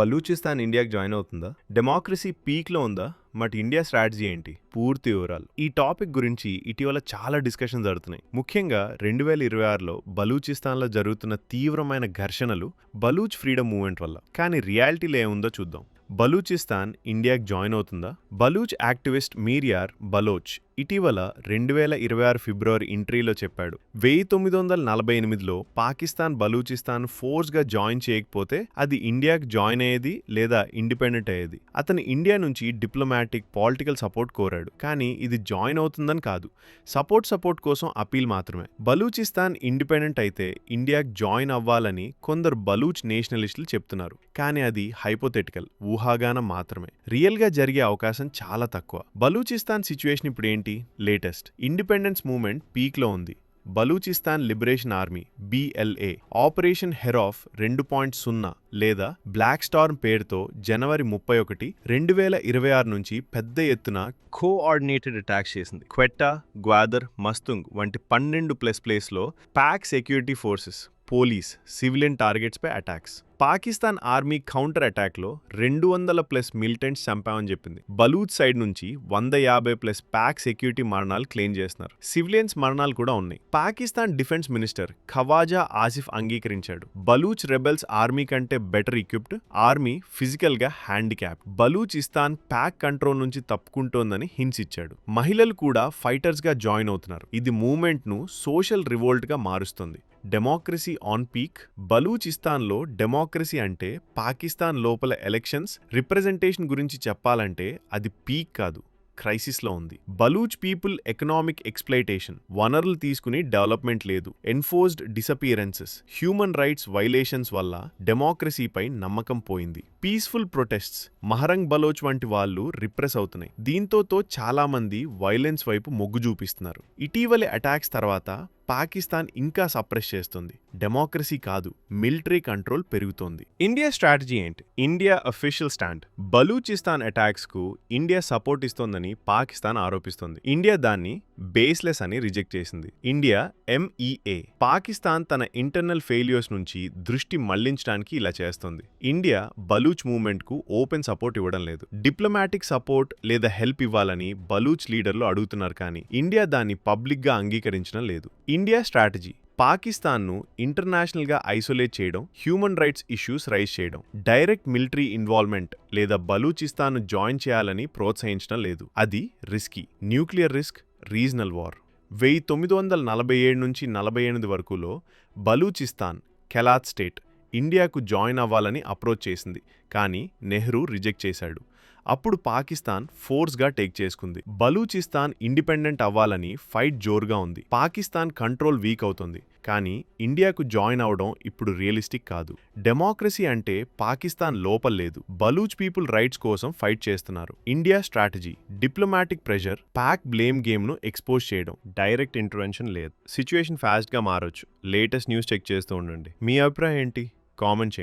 బలూచిస్తాన్ ఇండియాకి జాయిన్ అవుతుందా? డెమోక్రసీ పీక్లో ఉందా? బట్ ఇండియా స్ట్రాటజీ ఏంటి? పూర్తి వివరాలు. ఈ టాపిక్ గురించి ఇటీవల చాలా డిస్కషన్ జరుగుతున్నాయి. ముఖ్యంగా రెండు వేల ఇరవై ఆరులో బలూచిస్తాన్లో జరుగుతున్న తీవ్రమైన ఘర్షణలు బలూచ్ ఫ్రీడమ్ మూవ్మెంట్ వల్ల. కానీ రియాలిటీలో ఏముందో చూద్దాం. బలూచిస్తాన్ ఇండియాకి జాయిన్ అవుతుందా? బలూచ్ యాక్టివిస్ట్ మీరియార్ బలోచ్. ఇటీవల రెండు వేల ఇరవై ఆరు ఫిబ్రవరి ఎంట్రీలో చెప్పాడు వెయ్యి తొమ్మిది వందల నలభై ఎనిమిదిలో పాకిస్తాన్ బలూచిస్తాన్ ఫోర్స్గా జాయిన్ చేయకపోతే అది ఇండియాకి జాయిన్ అయ్యేది లేదా ఇండిపెండెంట్ అయ్యేది. అతను ఇండియా నుంచి డిప్లొమాటిక్ పాలిటికల్ సపోర్ట్ కోరాడు. కానీ ఇది జాయిన్ అవుతుందని కాదు. సపోర్ట్ సపోర్ట్ కోసం అపీల్ మాత్రమే. బలూచిస్తాన్ ఇండిపెండెంట్ అయితే ఇండియాకి జాయిన్ అవ్వాలని కొందరు బలూచ్ నేషనలిస్టులు చెప్తున్నారు. కానీ అది హైపోథెటికల్ ఊహాగానం మాత్రమే. రియల్గా జరిగే అవకాశం చాలా తక్కువ. బలూచిస్తాన్ సిచ్యువేషన్ ఇప్పుడు ఏంటి? లేటెస్ట్. ఇండిపెండెన్స్ మూమెంట్ పీక్లో ఉంది. Balochistan liberation army BLA operation Herof రెండు పాయింట్ సున్నా లేదా బ్లాక్ స్టార్మ్ పేరుతో జనవరి ముప్పై ఒకటి రెండు వేల ఇరవై ఆరు నుంచి పెద్ద ఎత్తున కోఆర్డినేటెడ్ అటాక్స్ చేసింది. క్వెట్టా గ్వాదర్ మస్తుంగ్ వంటి పన్నెండు ప్లస్ ప్లేస్లో Pak security forces police civilian టార్గెట్స్పై attacks. Pakistan army counter అటాక్లో రెండు వందల ప్లస్ మిలిటెంట్స్ చంపామని చెప్పింది. బలూచ్ సైడ్ నుంచి వంద యాభై ప్లస్ పాక్ సెక్యూరిటీ మరణాలు క్లెయిమ్ చేస్తున్నారు. సివిలియన్స్ మరణాలు కూడా ఉన్నాయి. పాకిస్తాన్ డిఫెన్స్ మినిస్టర్ ఖవాజా ఆసిఫ్ అంగీకరించాడు. బలూచ్ రెబెల్స్ ఆర్మీ కంటే బెటర్ ఎక్విప్డ్ ఆర్మీ ఫిజికల్గా హ్యాండిక్యాప్ బలూచిస్తాన్ పాక్ కంట్రోల్ నుంచి తప్పుకుంటోందని హింట్స్ ఇచ్చాడు. మహిళలు కూడా ఫైటర్స్గా జాయిన్ అవుతున్నారు. ఇది మూవ్మెంట్ను సోషల్ రివోల్ట్గా మారుస్తుంది. డెమోక్రసీ ఆన్ పీక్ బలూచిస్తాన్లో డెమోక్రసీ అంటే పాకిస్తాన్ లోపల ఎలక్షన్స్ రిప్రజెంటేషన్ గురించి చెప్పాలంటే అది పీక్ కాదు క్రైసిస్లో ఉంది. బలూచ్ పీపుల్ ఎకనామిక్ ఎక్స్ప్లైటేషన్ వనరులు తీసుకుని డెవలప్మెంట్ లేదు. Enforced disappearances human rights violations వల్ల డెమోక్రసీపై నమ్మకం పోయింది. పీస్ఫుల్ ప్రొటెస్ట్స్ మహరంగ్ బలోచ్ వంటి వాళ్ళు రిప్రెస్ అవుతున్నాయి. దీంతోతో చాలా మంది వైలెన్స్ వైపు మొగ్గు చూపిస్తున్నారు. ఇటీవలి అటాక్స్ తర్వాత పాకిస్తాన్ ఇంకా సప్రెస్ చేస్తుంది. డెమోక్రసీ కాదు మిలిటరీ కంట్రోల్ పెరుగుతోంది. ఇండియా స్ట్రాటజీ ఏంటి? India official stand. బలూచిస్తాన్ అటాక్స్కు ఇండియా సపోర్ట్ ఇస్తోందని పాకిస్తాన్ ఆరోపిస్తోంది. ఇండియా దాన్ని బేస్లెస్ అని రిజెక్ట్ చేసింది. ఇండియా ఎంఈఏ పాకిస్తాన్ తన ఇంటర్నల్ ఫెయిల్యూర్స్ నుంచి దృష్టి మళ్ళించడానికి ఇలా చేస్తోంది. ఇండియా బలూచ్ మూవ్మెంట్కు ఓపెన్ సపోర్ట్ ఇవ్వడం లేదు. డిప్లొమాటిక్ సపోర్ట్ లేదా హెల్ప్ ఇవ్వాలని బలూచ్ లీడర్లు అడుగుతున్నారు కానీ ఇండియా దాన్ని పబ్లిక్గా అంగీకరించడం లేదు. India strategy. పాకిస్తాన్ను ఇంటర్నేషనల్గా ఐసోలేట్ చేయడం హ్యూమన్ రైట్స్ ఇష్యూస్ రైజ్ చేయడం డైరెక్ట్ మిలిటరీ ఇన్వాల్వ్మెంట్ లేదా బలూచిస్తాన్ను జాయిన్ చేయాలని ప్రోత్సహించడం లేదు. అది risky. Nuclear risk regional war. వెయ్యి తొమ్మిది వందల నలభై ఏడు నుంచి నలభై ఎనిమిది వరకులో బలూచిస్తాన్ కెలాత్ స్టేట్ ఇండియాకు జాయిన్ అవ్వాలని అప్రోచ్ చేసింది కానీ నెహ్రూ రిజెక్ట్ చేశాడు. అప్పుడు పాకిస్తాన్ ఫోర్స్గా టేక్ చేసుకుంది. బలూచిస్తాన్ ఇండిపెండెంట్ అవ్వాలని ఫైట్ జోరుగా ఉంది. పాకిస్తాన్ కంట్రోల్ వీక్ అవుతుంది. కానీ ఇండియాకు జాయిన్ అవడం ఇప్పుడు రియలిస్టిక్ కాదు. డెమోక్రసీ అంటే పాకిస్తాన్ లోపల లేదు. బలూచ్ పీపుల్ రైట్స్ కోసం ఫైట్ చేస్తున్నారు. India strategy diplomatic pressure Pak blame గేమ్ను expose చేయడం డైరెక్ట్ ఇంటర్వెన్షన్ లేదు. సిచ్యువేషన్ ఫాస్ట్గా మారొచ్చు. లేటెస్ట్ న్యూస్ చెక్ చేస్తూ ఉండండి. మీ అభిప్రాయం ఏంటి? కామెంట్ చేయండి.